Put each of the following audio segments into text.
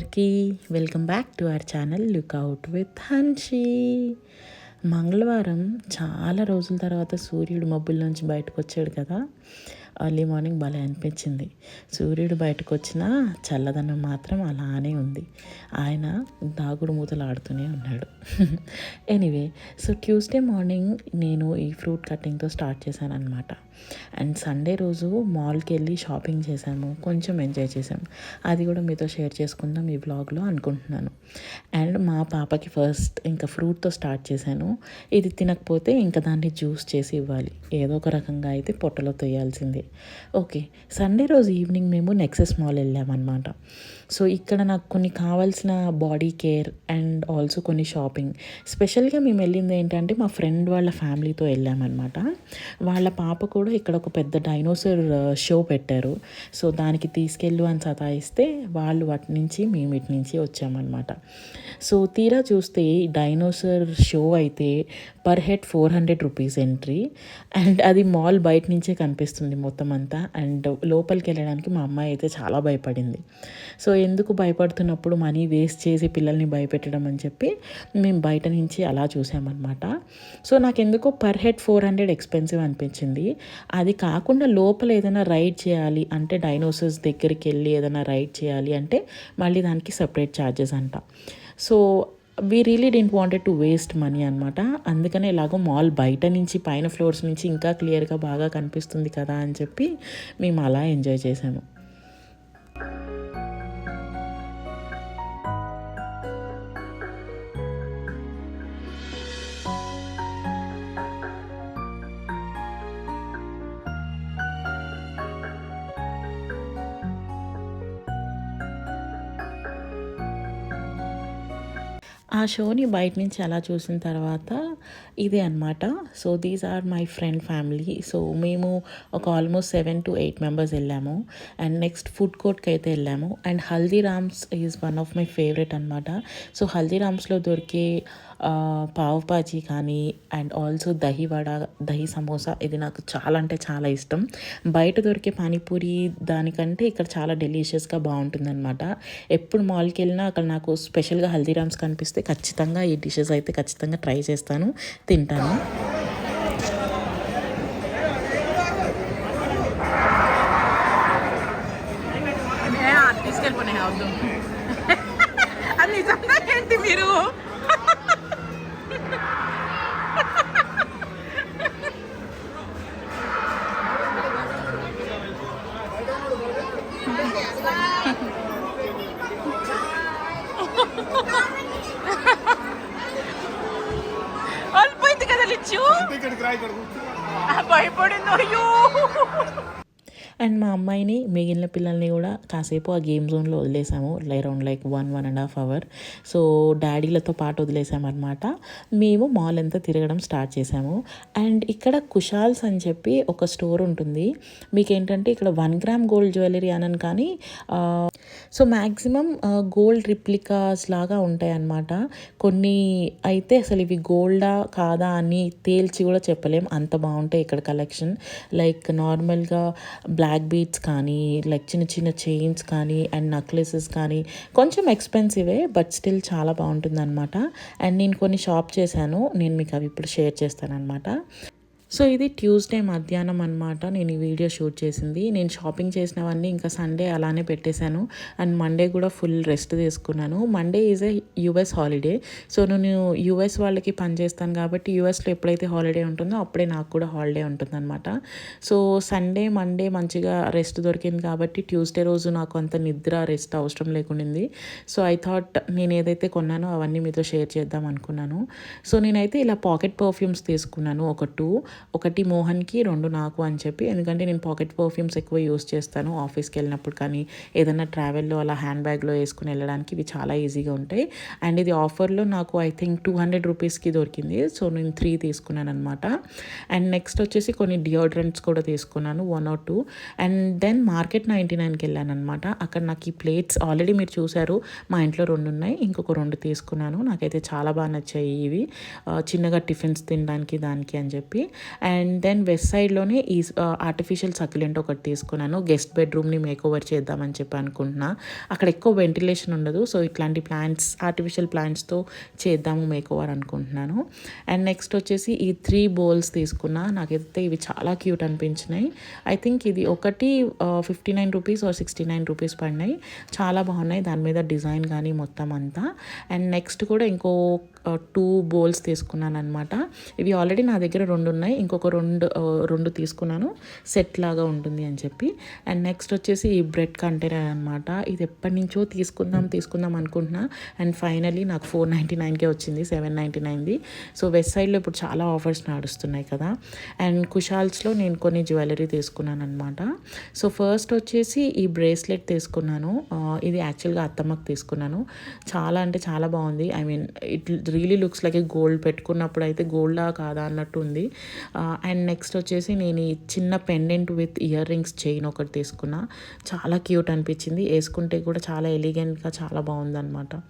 అందరికీ welcome back to our channel lookout with Hanshi. మంగళవారం చాలా రోజుల తర్వాత సూర్యుడు మబ్బుల నుంచి బయటకు వచ్చాడు కదా. ఎర్లీ మార్నింగ్ భలే అనిపించింది. సూర్యుడు బయటకు వచ్చినా చల్లదనం మాత్రం అలానే ఉంది. ఆయన దాగుడు మూతలు ఆడుతూనే ఉన్నాడు. ఎనీవే సో ట్యూస్డే మార్నింగ్ నేను ఈ ఫ్రూట్ కటింగ్తో స్టార్ట్ చేశాను అనమాట అండ్ సండే రోజు మాల్కి వెళ్ళి షాపింగ్ చేశాము కొంచెం ఎంజాయ్ చేసాము అది కూడా మీతో షేర్ చేసుకుందాం ఈ బ్లాగ్లో అనుకుంటున్నాను. అండ్ మా పాపకి ఫస్ట్ ఇంకా ఫ్రూట్తో స్టార్ట్ చేశాను. ఇది తినకపోతే ఇంకా దాన్ని జ్యూస్ చేసి ఇవ్వాలి. ఏదో ఒక రకంగా అయితే పొట్టలో తొయ్యాల్సిందే. ఓకే సండే రోజు ఈవినింగ్ మేము నెక్సెస్ మాల్ వెళ్ళామన్నమాట. సో ఇక్కడ నాకు కొన్ని కావాల్సిన బాడీ కేర్ అండ్ ఆల్సో కొన్ని షాపింగ్. స్పెషల్గా మేము వెళ్ళింది ఏంటంటే మా ఫ్రెండ్ వాళ్ళ ఫ్యామిలీతో వెళ్ళామన్నమాట. వాళ్ళ పాప కూడా ఇక్కడ ఒక పెద్ద డైనోసర్ షో పెట్టారు. సో దానికి తీసుకెళ్ళు అని సతాయిస్తే వాళ్ళు వాటి నుంచి మేము ఇటు నుంచి వచ్చామన్నమాట. సో తీరా చూస్తే ఈ డైనోసర్ షో అయితే per head four hundred rupees entry. And అది మాల్ బయట నుంచే కనిపిస్తుంది మొత్తం అంతా. అండ్ లోపలికి వెళ్ళడానికి మా అమ్మాయి అయితే చాలా భయపడింది. సో ఎందుకు భయపడుతున్నప్పుడు మనీ వేస్ట్ చేసి పిల్లల్ని భయపెట్టడం అని చెప్పి మేము బయట నుంచి అలా చూసామన్నమాట. సో నాకు ఎందుకో per head four hundred expensive అనిపించింది. అది కాకుండా లోపల ఏదైనా రైడ్ చేయాలి అంటే డైనోసర్స్ దగ్గరికి వెళ్ళి ఏదైనా రైడ్ చేయాలి అంటే మళ్ళీ దానికి సపరేట్ ఛార్జెస్ అంట. So we really didn't wanted to waste money అనమాట అందుకనే ఎలాగో మాల్ బయట నుంచి పైన ఫ్లోర్స్ నుంచి ఇంకా క్లియర్గా బాగా కనిపిస్తుంది కదా అని చెప్పి మేము అలా ఎంజాయ్ చేసాము. ఆ షోని బయట నుంచి అలా చూసిన తర్వాత ఇదే అనమాట so these are my friend family so మేము ఒక almost seven to eight members వెళ్ళాము. అండ్ నెక్స్ట్ ఫుడ్ కోర్ట్కి అయితే వెళ్ళాము. And Haldiram's is one of my favourite అనమాట సో హల్దీరామ్స్లో దొరికే పావ్ బాజీ కానీ అండ్ ఆల్సో దహి వడ దహి సమోసా ఇది నాకు చాలా అంటే చాలా ఇష్టం. బయట దొరికే పానీపూరి దానికంటే ఇక్కడ చాలా డెలిషియస్గా బాగుంటుందన్నమాట. ఎప్పుడు మాల్కి వెళ్ళినా అక్కడ నాకు స్పెషల్గా హల్దీరామ్స్ కనిపిస్తే ఖచ్చితంగా ఈ డిషెస్ అయితే ఖచ్చితంగా ట్రై చేస్తాను తింటాను. తీసుకెళ్ళిపోయినాయి అవుతుంది అమ్మాయిని మిగిలిన పిల్లల్ని కూడా కాసేపు ఆ గేమ్ జోన్లో వదిలేసాము. Around like one one and half hour. So డాడీలతో పాటు వదిలేసామన్నమాట. మేము మాల్ అంతా తిరగడం స్టార్ట్ చేసాము. అండ్ ఇక్కడ కుషాల్స్ అని చెప్పి ఒక స్టోర్ ఉంటుంది. మీకు ఏంటంటే ఇక్కడ వన్ గ్రామ్ గోల్డ్ జ్యువెలరీ అనను కానీ సో మ్యాక్సిమం గోల్డ్ రిప్లికాస్ లాగా ఉంటాయి అన్నమాట కొన్ని అయితే అసలు ఇవి గోల్డా కాదా అని తేల్చి కూడా చెప్పలేం. అంత బాగుంటాయి ఇక్కడ కలెక్షన్. లైక్ నార్మల్గా బ్లాక్ బీట్స్ కానీ లైక్ చిన్న చిన్న చైన్స్ కానీ అండ్ నక్లెసెస్ కానీ కొంచెం ఎక్స్పెన్సివే బట్ స్టిల్ చాలా బాగుంటుంది అనమాట అండ్ నేను కొన్ని షాప్ చేశాను. నేను మీకు అవి ఇప్పుడు షేర్ చేస్తాను అనమాట సో ఇది ట్యూస్డే మధ్యాహ్నం అనమాట నేను ఈ వీడియో షూట్ చేసింది. నేను షాపింగ్ చేసినవన్నీ ఇంకా సండే అలానే పెట్టేశాను. అండ్ మండే కూడా ఫుల్ రెస్ట్ తీసుకున్నాను. Monday is a US holiday. So నేను యుఎస్ వాళ్ళకి పని చేస్తాను కాబట్టి యుఎస్లో ఎప్పుడైతే హాలిడే ఉంటుందో అప్పుడే నాకు కూడా హాలిడే ఉంటుందన్నమాట. సో సండే మండే మంచిగా రెస్ట్ దొరికింది కాబట్టి ట్యూస్డే రోజు నాకు అంత నిద్ర రెస్ట్ అవసరం లేకుండింది. సో ఐ థాట్ నేను ఏదైతే కొన్నానో అవన్నీ మీతో షేర్ చేద్దాం అనుకున్నాను. సో నేనైతే ఇలా పాకెట్ పర్ఫ్యూమ్స్ తీసుకున్నాను. ఒక టూ. ఒకటి మోహన్కి రెండు నాకు అని చెప్పి. ఎందుకంటే నేను పాకెట్ పర్ఫ్యూమ్స్ ఎక్కువ యూస్ చేస్తాను ఆఫీస్కి వెళ్ళినప్పుడు కానీ ఏదైనా ట్రావెల్లో అలా హ్యాండ్ బ్యాగ్లో వేసుకుని వెళ్ళడానికి ఇవి చాలా ఈజీగా ఉంటాయి. అండ్ ఇది ఆఫర్లో నాకు ఐ థింక్ టూ హండ్రెడ్ రూపీస్కి దొరికింది. సో నేను త్రీ తీసుకున్నాను అనమాట అండ్ నెక్స్ట్ వచ్చేసి కొన్ని డియోడ్రెంట్స్ కూడా తీసుకున్నాను one or two. And then market ninety నైన్కి వెళ్ళాను అనమాట అక్కడ నాకు ఈ ప్లేట్స్ ఆల్రెడీ మీరు చూసారు మా ఇంట్లో రెండు ఉన్నాయి ఇంకొక రెండు తీసుకున్నాను. నాకైతే చాలా బాగా నచ్చాయి ఇవి. చిన్నగా టిఫిన్స్ తినడానికి దానికి అని చెప్పి. అండ్ దెన్ వెస్ట్ సైడ్లోనే ఈ ఆర్టిఫిషియల్ సక్యులెంట్ ఒకటి తీసుకున్నాను. గెస్ట్ బెడ్రూమ్ని మేక్ ఓవర్ చేద్దామని చెప్పి అనుకుంటున్నా. అక్కడ ఎక్కువ వెంటిలేషన్ ఉండదు. సో ఇట్లాంటి ప్లాంట్స్ ఆర్టిఫిషియల్ ప్లాంట్స్తో చేద్దాము మేక్ ఓవర్ అనుకుంటున్నాను. అండ్ నెక్స్ట్ వచ్చేసి ఈ త్రీ బౌల్స్ తీసుకున్నా. నాకైతే ఇవి చాలా క్యూట్ అనిపించినాయి. ఐ థింక్ ఇది ఒకటి fifty nine rupees or sixty nine rupees పడినాయి. చాలా బాగున్నాయి. దాని మీద డిజైన్ కానీ మొత్తం అంతా. అండ్ నెక్స్ట్ కూడా ఇంకో టూ బౌల్స్ తీసుకున్నాను అనమాట ఇవి ఆల్రెడీ నా దగ్గర రెండు ఉన్నాయి. ఇంకొక రెండు రెండు తీసుకున్నాను. సెట్ లాగా ఉంటుంది అని చెప్పి. అండ్ నెక్స్ట్ వచ్చేసి ఈ బ్రెడ్ కంటైనర్ అనమాట ఇది ఎప్పటి నుంచో తీసుకుందాం తీసుకుందాం అనుకుంటున్నా. అండ్ ఫైనలీ నాకు ఫోర్ నైంటీ నైన్కే వచ్చింది సెవెన్ నైంటీ నైన్ది. సో వెస్ట్ సైడ్లో ఇప్పుడు చాలా ఆఫర్స్ నడుస్తున్నాయి కదా. అండ్ కుషాల్స్లో నేను కొన్ని జ్యువెలరీ తీసుకున్నాను అనమాట సో ఫస్ట్ వచ్చేసి ఈ బ్రేస్లెట్ తీసుకున్నాను. ఇది యాక్చువల్గా అత్తమ్మకు తీసుకున్నాను. చాలా అంటే చాలా బాగుంది. I mean it really looks like gold పెట్టుకున్నప్పుడు అయితే గోల్డా కాదా అన్నట్టు ఉంది. అండ్ నెక్స్ట్ వచ్చేసి నేను ఈ చిన్న pendant with earrings chain ఒకటి తీసుకున్నా. చాలా క్యూట్ అనిపించింది. వేసుకుంటే కూడా చాలా ఎలిగెంట్గా చాలా బాగుందన్నమాట.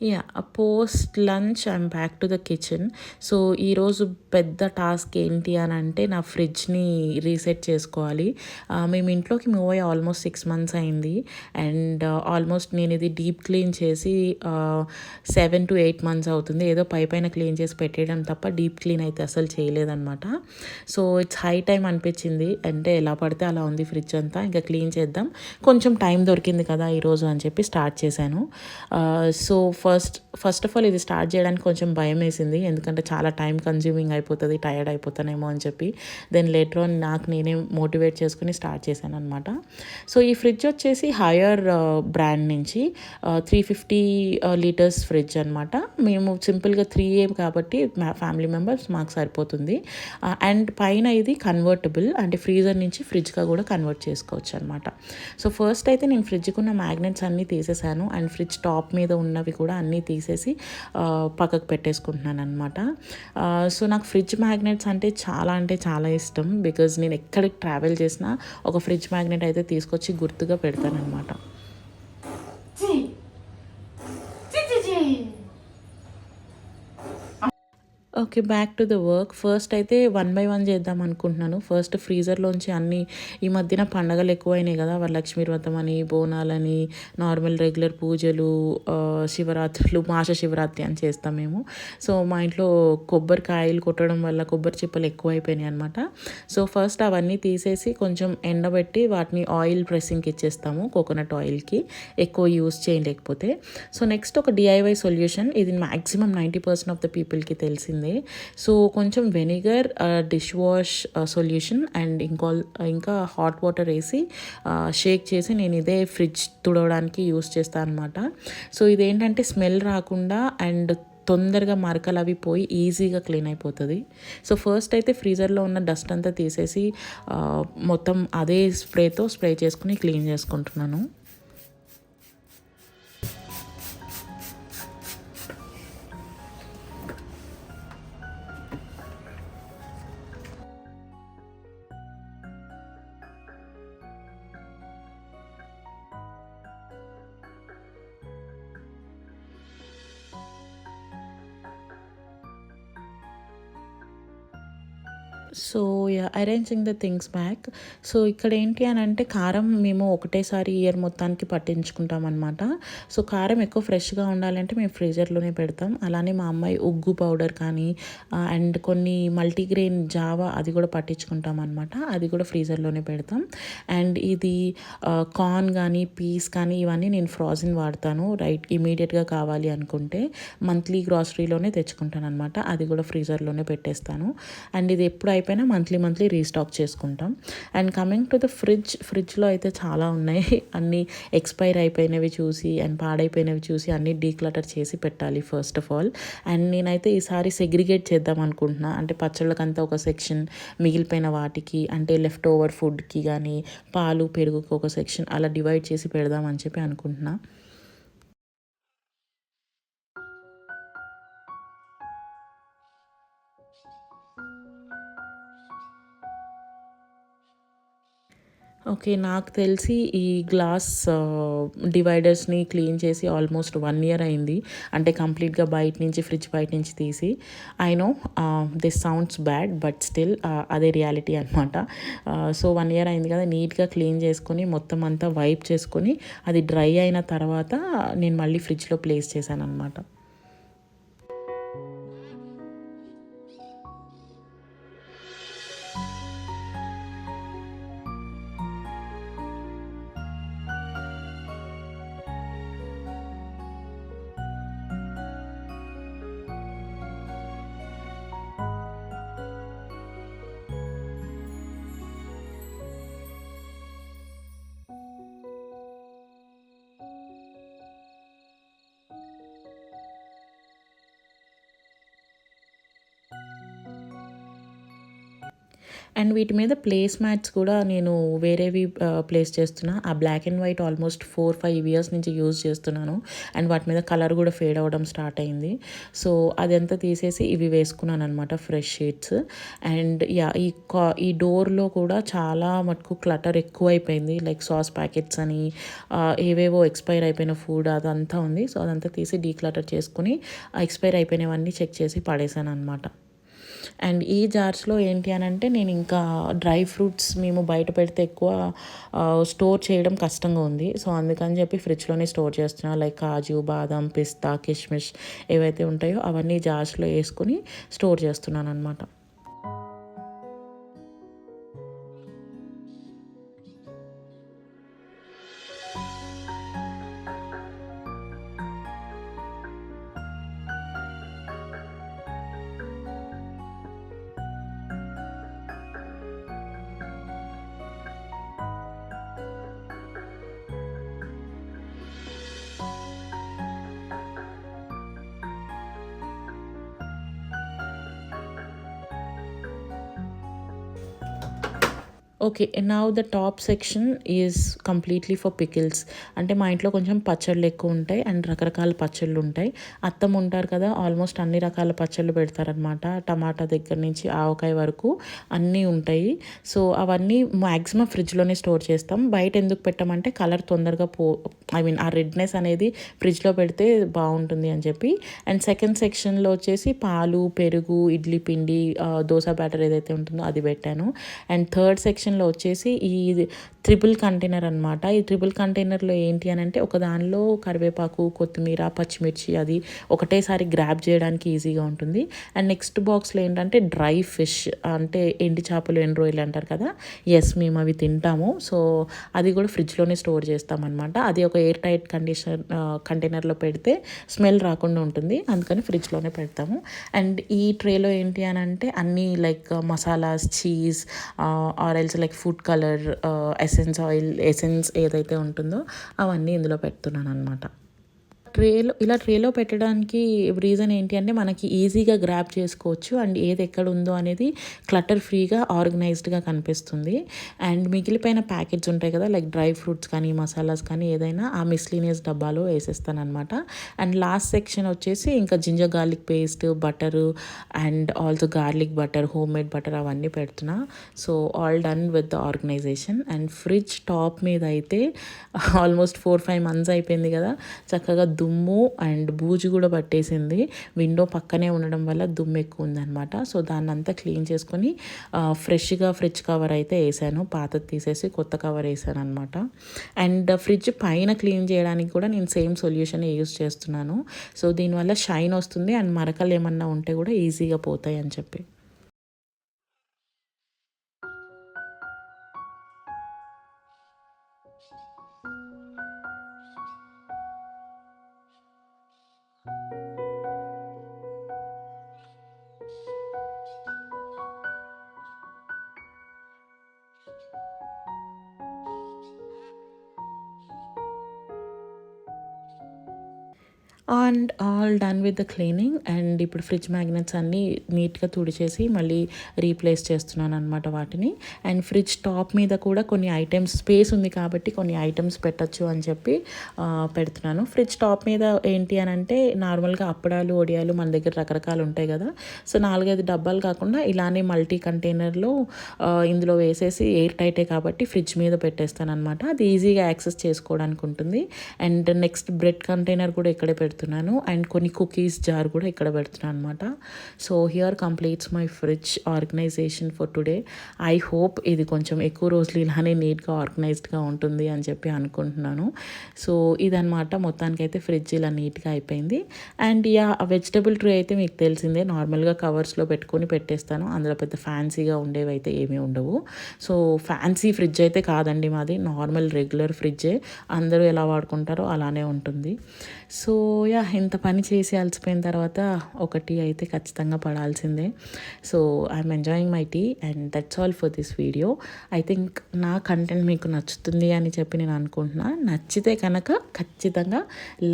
Yeah post lunch I'm back to the kitchen so ఈరోజు పెద్ద టాస్క్ ఏంటి అని అంటే నా ఫ్రిడ్జ్ని రీసెట్ చేసుకోవాలి. మేము ఇంట్లోకి మూవ్ అయ్యి ఆల్మోస్ట్ సిక్స్ మంత్స్ అయింది. అండ్ ఆల్మోస్ట్ uh, నేను ఇది డీప్ క్లీన్ చేసి సెవెన్ టు ఎయిట్ మంత్స్ అవుతుంది. ఏదో పై పైన క్లీన్ చేసి పెట్టేయడం తప్ప డీప్ క్లీన్ అయితే అసలు చేయలేదన్నమాట. సో ఇట్స్ హై టైం అనిపించింది. అంటే ఎలా పడితే అలా ఉంది ఫ్రిడ్జ్ అంతా. ఇంకా క్లీన్ చేద్దాం. కొంచెం టైం దొరికింది కదా ఈరోజు అని చెప్పి స్టార్ట్ చేశాను. So first first of all ఇది స్టార్ట్ చేయడానికి కొంచెం భయం వేసింది. ఎందుకంటే చాలా టైం కన్జ్యూమింగ్ అయిపోతుంది టైర్డ్ అయిపోతానేమో అని చెప్పి. దెన్ లేటర్ ఆన్ నాకు నేనే మోటివేట్ చేసుకుని స్టార్ట్ చేశాను అనమాట సో ఈ ఫ్రిడ్జ్ వచ్చేసి హయర్ బ్రాండ్ uh, నుంచి త్రీ ఫిఫ్టీ లీటర్స్ ఫ్రిడ్జ్ అనమాట మేము సింపుల్గా త్రీ ఏ కాబట్టి ఫ్యామిలీ మెంబర్స్ మాకు సరిపోతుంది. Uh, అండ్ పైన ఇది కన్వర్టబుల్ అంటే ఫ్రీజర్ నుంచి ఫ్రిడ్జ్గా కూడా కన్వర్ట్ చేసుకోవచ్చు అనమాట సో ఫస్ట్ అయితే నేను ఫ్రిడ్జ్కి ఉన్న మ్యాగ్నెట్స్ అన్నీ తీసేసాను. అండ్ ఫ్రిడ్జ్ టాప్ మీద ఉన్నవి కూడా అన్నీ తీసేసి పక్కకు పెట్టేసుకుంటున్నాను అనమాట సో నాకు ఫ్రిడ్జ్ మ్యాగ్నెట్స్ అంటే చాలా అంటే చాలా ఇష్టం. బికాజ్ నేను ఎక్కడికి ట్రావెల్ చేసినా ఒక ఫ్రిడ్జ్ మ్యాగ్నెట్ అయితే తీసుకొచ్చి గుర్తుగా పెడతానమాట okay back to the work first అయితే వన్ బై వన్ చేద్దాం అనుకుంటున్నాను. ఫస్ట్ ఫ్రీజర్లోంచి అన్ని ఈ మధ్యన పండగలు ఎక్కువైనాయి కదా వరలక్ష్మి వ్రతం అని బోనాలని నార్మల్ రెగ్యులర్ పూజలు శివరాత్రులు మాస శివరాత్రి అని చేస్తాం మేము. సో మా ఇంట్లో కొబ్బరికాయలు కొట్టడం వల్ల కొబ్బరి చిప్పలు ఎక్కువైపోయినాయి అనమాట సో ఫస్ట్ అవన్నీ తీసేసి కొంచెం ఎండబెట్టి వాటిని ఆయిల్ ప్రెస్సింగ్కి ఇచ్చేస్తాము కోకోనట్ ఆయిల్కి ఎక్కువ యూస్ చేయలేకపోతే. సో నెక్స్ట్ ఒక డిఐవై సొల్యూషన్ ఇది maximum ninety percent of the పీపుల్కి తెలిసిందే. సో కొంచెం vinegar dish wash solution and ఇంకో ఇంకా హాట్ వాటర్ వేసి షేక్ చేసి నేను ఇదే ఫ్రిడ్జ్ తుడవడానికి యూస్ చేస్తాను అనమాట సో ఇదేంటంటే స్మెల్ రాకుండా అండ్ తొందరగా మరకలు అవి పోయి ఈజీగా క్లీన్ అయిపోతుంది. సో ఫస్ట్ అయితే ఫ్రీజర్లో ఉన్న డస్ట్ అంతా తీసేసి మొత్తం అదే స్ప్రేతో స్ప్రే చేసుకుని క్లీన్ చేసుకుంటున్నాను. Arranging the things back so ఇక్కడ ఏంటి అని అంటే కారం మేము ఒకటేసారి ఇయర్ మొత్తానికి పట్టించుకుంటాం అనమాట సో కారం ఎక్కువ ఫ్రెష్గా ఉండాలంటే మేము ఫ్రీజర్లోనే పెడతాం. అలానే మా అమ్మాయి ఉగ్గు పౌడర్ కానీ అండ్ కొన్ని మల్టీగ్రెయిన్ జావా అది కూడా పట్టించుకుంటాం అనమాట అది కూడా ఫ్రీజర్లోనే పెడతాం. అండ్ ఇది కార్న్ కానీ పీస్ కానీ ఇవన్నీ నేను ఫ్రాజిన్ వాడతాను. రైట్ ఇమీడియట్గా కావాలి అనుకుంటే మంత్లీ గ్రాసరీలోనే తెచ్చుకుంటాను అనమాట అది కూడా ఫ్రీజర్లోనే పెట్టేస్తాను. అండ్ ఇది ఎప్పుడు అయిపోయినా మంత్లీ మంత్లీ రీస్టాక్ చేసుకుంటాం. And coming to the fridge ఫ్రిడ్జ్లో అయితే చాలా ఉన్నాయి. అన్నీ ఎక్స్పైర్ అయిపోయినవి చూసి అండ్ పాడైపోయినవి చూసి అన్నీ డీక్లటర్ చేసి పెట్టాలి ఫస్ట్ ఆఫ్ ఆల్ అండ్ నేనైతే ఈసారి సెగ్రిగేట్ చేద్దాం అనుకుంటున్నా. అంటే పచ్చళ్ళకంతా ఒక సెక్షన్ మిగిలిపోయిన వాటికి అంటే లెఫ్ట్ ఓవర్ ఫుడ్కి కానీ పాలు పెరుగుకి ఒక సెక్షన్ అలా డివైడ్ చేసి పెడదామని చెప్పి అనుకుంటున్నా. ఓకే. నాకు తెలిసి ఈ గ్లాస్ డివైడర్స్‌ని క్లీన్ చేసి ఆల్మోస్ట్ వన్ ఇయర్ అయింది. అంటే కంప్లీట్‌గా బయట నుంచి ఫ్రిడ్జ్ బయట నుంచి తీసి. I know this sounds bad but still అదే రియాలిటీ అనమాట. సో వన్ ఇయర్ అయింది కదా! నీట్‌గా క్లీన్ చేసుకొని మొత్తం అంతా వైప్ చేసుకొని అది డ్రై అయిన తర్వాత నేను మళ్ళీ ఫ్రిడ్జ్‌లో ప్లేస్ చేశాను అనమాట అండ్ వీటి మీద ప్లేస్ మ్యాట్స్ కూడా నేను వేరేవి ప్లేస్ చేస్తున్నా. ఆ black and white almost 4, 5 years నుంచి యూజ్ చేస్తున్నాను. అండ్ వాటి మీద కలర్ కూడా ఫేడ్ అవ్వడం స్టార్ట్ అయింది. సో అదంతా తీసేసి ఇవి వేసుకున్నాననమాట ఫ్రెష్ షీట్స్. అండ్ యా ఈ కా ఈ డోర్‌లో కూడా చాలా మటుకు క్లటర్ ఎక్కువైపోయింది. లైక్ సాస్ ప్యాకెట్స్ అని ఏవేవో ఎక్స్‌పైర్ అయిపోయిన ఫుడ్ అదంతా ఉంది. సో అదంతా తీసి డీక్లటర్ చేసుకుని ఆ ఎక్స్‌పైర్ అయిపోయినవన్నీ చెక్ చేసి పడేసాననమాట. అండ్ ఈ జార్స్‌లో ఏంటి అని అంటే నేను ఇంకా డ్రై ఫ్రూట్స్ మేము బయట పెడితే ఎక్కువ స్టోర్ చేయడం కష్టంగా ఉంది. సో అందుకని చెప్పి ఫ్రిడ్జ్‌లోనే స్టోర్ చేస్తున్నా. లైక్ కాజు, బాదం పిస్తా, కిష్మిష్ ఏవైతే ఉంటాయో అవన్నీ జార్స్‌లో వేసుకొని స్టోర్ చేస్తున్నాను అనమాట okay. Now the top section is completely for pickles. అంటే మా ఇంట్లో కొంచెం పచ్చళ్ళు ఎక్కువ ఉంటాయి. అండ్ రకరకాల పచ్చళ్ళు ఉంటాయి. అత్తం ఉంటారు కదా! ఆల్మోస్ట్ అన్ని రకాల పచ్చళ్ళు పెడతారనమాట. టమాటా దగ్గర నుంచి ఆవకాయ వరకు అన్నీ ఉంటాయి. సో అవన్నీ మాక్సిమం ఫ్రిడ్జ్‌లోనే స్టోర్ చేస్తాం. బయట ఎందుకు పెట్టమంటే కలర్ తొందరగా పో ఐ మీన్ ఆ రెడ్‌నెస్ అనేది ఫ్రిడ్జ్‌లో పెడితే బాగుంటుంది అని చెప్పి. అండ్ సెకండ్ సెక్షన్‌లో వచ్చేసి పాలు, పెరుగు, ఇడ్లీ పిండి దోశ బ్యాటర్ ఏదైతే ఉంటుందో అది పెట్టాను. అండ్ థర్డ్ సెక్షన్ కిచెన్లో వచ్చేసి ఈ ట్రిపుల్ కంటైనర్ అనమాట. ఈ ట్రిపుల్ కంటైనర్‌లో ఏంటి అని అంటే ఒక దానిలో కరివేపాకు, కొత్తిమీర, పచ్చిమిర్చి అది ఒకటేసారి గ్రాబ్ చేయడానికి ఈజీగా ఉంటుంది. అండ్ నెక్స్ట్ బాక్స్‌లో ఏంటంటే డ్రై ఫిష్ అంటే ఎండు చేపలు, ఎండు రోజులు అంటారు కదా! ఎస్ మేము అవి తింటాము. సో అది కూడా ఫ్రిడ్జ్‌లోనే స్టోర్ చేస్తామన్నమాట అది ఒక ఎయిర్ టైట్ కండిషన్ కంటైనర్‌లో పెడితే స్మెల్ రాకుండా ఉంటుంది. అందుకని ఫ్రిడ్జ్‌లోనే పెడతాము. అండ్ ఈ ట్రేలో ఏంటి అని అంటే అన్నీ like masalas, cheese or else like food colour essence oil, essence ఏదైతే ఉంటుందో అవన్నీ ఇందులో పెడుతున్నాను అనమాట ట్రేలో ఇలా ట్రేలో పెట్టడానికి రీజన్ ఏంటి అంటే మనకి ఈజీగా గ్రాప్ చేసుకోవచ్చు. అండ్ ఏది ఎక్కడ ఉందో అనేది క్లటర్ ఫ్రీగా, ఆర్గనైజ్డ్‌గా కనిపిస్తుంది. అండ్ మిగిలిపోయిన ప్యాకెట్స్ ఉంటాయి కదా! లైక్ డ్రై ఫ్రూట్స్ కానీ, మసాలాస్ కానీ ఏదైనా ఆ మిస్లీనియస్ డబ్బాలో వేసేస్తానమాట అండ్ లాస్ట్ సెక్షన్ వచ్చేసి ఇంకా ginger garlic paste, butter and also garlic butter, homemade butter అవన్నీ పెడుతున్నా. So all done with the organisation. And fridge top మీద అయితే ఆల్మోస్ట్ 4, 5 మంత్స్ అయిపోయింది కదా! చక్కగా దుమ్ము అండ్ బూజు కూడా పట్టేసింది. విండో పక్కనే ఉండడం వల్ల దుమ్ము ఎక్కువ ఉందనమాట. సో దాన్నంతా క్లీన్ చేసుకొని ఫ్రెష్‌గా ఫ్రిడ్జ్ కవర్ అయితే వేసాను పాతది తీసేసి కొత్త కవర్ వేసాను అనమాట అండ్ ఫ్రిడ్జ్ పైన క్లీన్ చేయడానికి కూడా నేను సేమ్ సొల్యూషన్ యూజ్ చేస్తున్నాను. సో దీనివల్ల షైన్ వస్తుంది. అండ్ మరకలు ఏమన్నా ఉంటే కూడా ఈజీగా పోతాయి అని చెప్పి. And all done with the cleaning and ఇప్పుడు ఫ్రిడ్జ్ మ్యాగ్నెట్స్ అన్నీ నీట్గా తుడిచేసి మళ్ళీ రీప్లేస్ చేస్తున్నాను అనమాట వాటిని. అండ్ ఫ్రిడ్జ్ టాప్ మీద కూడా కొన్ని ఐటమ్స్ స్పేస్ ఉంది కాబట్టి కొన్ని ఐటమ్స్ పెట్టచ్చు అని చెప్పి పెడుతున్నాను. ఫ్రిడ్జ్ టాప్ మీద ఏంటి అని అంటే నార్మల్గా అప్పడాలు ఒడియాలు మన దగ్గర రకరకాలు ఉంటాయి కదా. సో నాలుగైదు డబ్బాలు కాకుండా ఇలానే మల్టీ కంటైనర్లో ఇందులో వేసేసి ఎయిర్ టైటే కాబట్టి ఫ్రిడ్జ్ మీద పెట్టేస్తాను అనమాట అది ఈజీగా యాక్సెస్ చేసుకోవడానికి ఉంటుంది. అండ్ నెక్స్ట్ బ్రెడ్ కంటైనర్ కూడా ఇక్కడే పెడుతున్నాను. పెడుతున్నాను. అండ్ కొన్ని కుకీస్ జార్ కూడా ఇక్కడ పెడుతున్నాను అనమాట so here completes my fridge organisation for today. I hope ఇది కొంచెం ఎక్కువ రోజులు ఇలానే నీట్గా ఆర్గనైజ్డ్గా ఉంటుంది అని చెప్పి అనుకుంటున్నాను. సో ఇదనమాట మొత్తానికైతే ఫ్రిడ్జ్ ఇలా నీట్గా అయిపోయింది. అండ్ యా వెజిటబుల్ ట్రీ అయితే మీకు తెలిసిందే. నార్మల్గా కవర్స్లో పెట్టుకొని పెట్టేస్తాను. అందులో పెద్ద ఫ్యాన్సీగా ఉండేవి అయితే ఏమీ ఉండవు. సో ఫ్యాన్సీ ఫ్రిడ్జ్ అయితే కాదండి మాది. నార్మల్ రెగ్యులర్ ఫ్రిడ్జే. అందరూ ఎలా వాడుకుంటారో అలానే ఉంటుంది. సో యా ఇంత పని చేసి అలసిపోయిన తర్వాత ఒకటి అయితే ఖచ్చితంగా పడాల్సిందే. So I'm enjoying my tea and that's all for this video I think నా కంటెంట్ మీకు నచ్చుతుంది అని చెప్పి నేను అనుకుంటున్నా. నచ్చితే కనుక ఖచ్చితంగా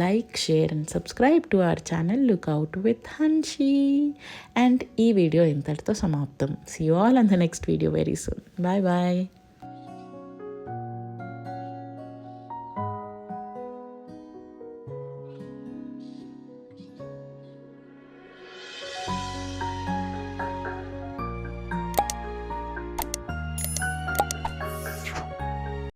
like share and subscribe to our channel look out with Hanshi and ఈ వీడియో ఇంతటితో సమాప్తం. See all and the next video very soon bye bye